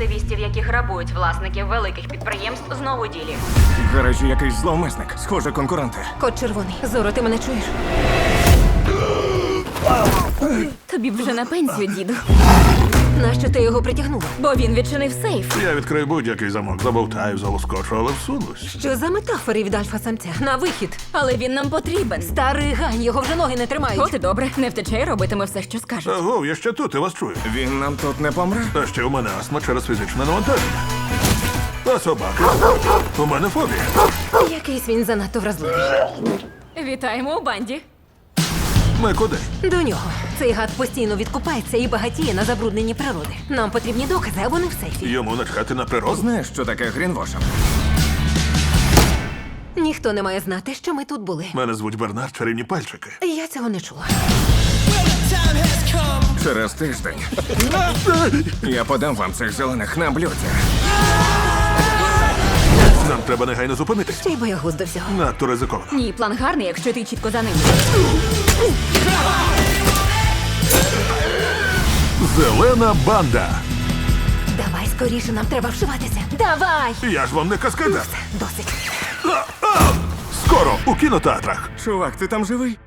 активістів, які грабують власників великих підприємств, знову ділі. В гаражі якийсь зловмисник. Схоже, конкуренти. Кот червоний. Зоро, ти мене чуєш? Тобі вже на пенсію, діду. Нащо ти його притягнула? Бо він відчинив сейф. Я відкрию будь-який замок, забовтаю, залоскочу, але всунусь. Що за метафори від альфа-самця? На вихід. Але він нам потрібен. Старий гань, його вже ноги не тримають. От і добре, не втече і робитиме все, що скаже. Аго, я ще тут, я вас чую. Він нам тут не помре. Та ще у мене астма через фізичне навантаження. А собаки? У мене фобія. Якийсь він занадто вразливий. Вітаємо у банді. Ми куди? До нього. Цей гад постійно відкупається і багатіє на забрудненні природи. Нам потрібні докази, а вони в сейфі. Йому начхати на природу? Знаєш, що таке грінвошинг? Ніхто не має знати, що ми тут були. Мене звуть Бернард Чарівні пальчики. Я цього не чула. Через тиждень. Я подам вам цих зелених на блюдці. Нам треба негайно зупинитись. Ще й боягуз до всього. Надто ризиковано. Ні, план гарний, якщо ти чітко за ним. Зелена банда. Давай скоріше, нам треба вшиватися. Давай! Я ж вам не каскадер. Досить. Скоро у кінотеатрах. Чувак, ти там живий?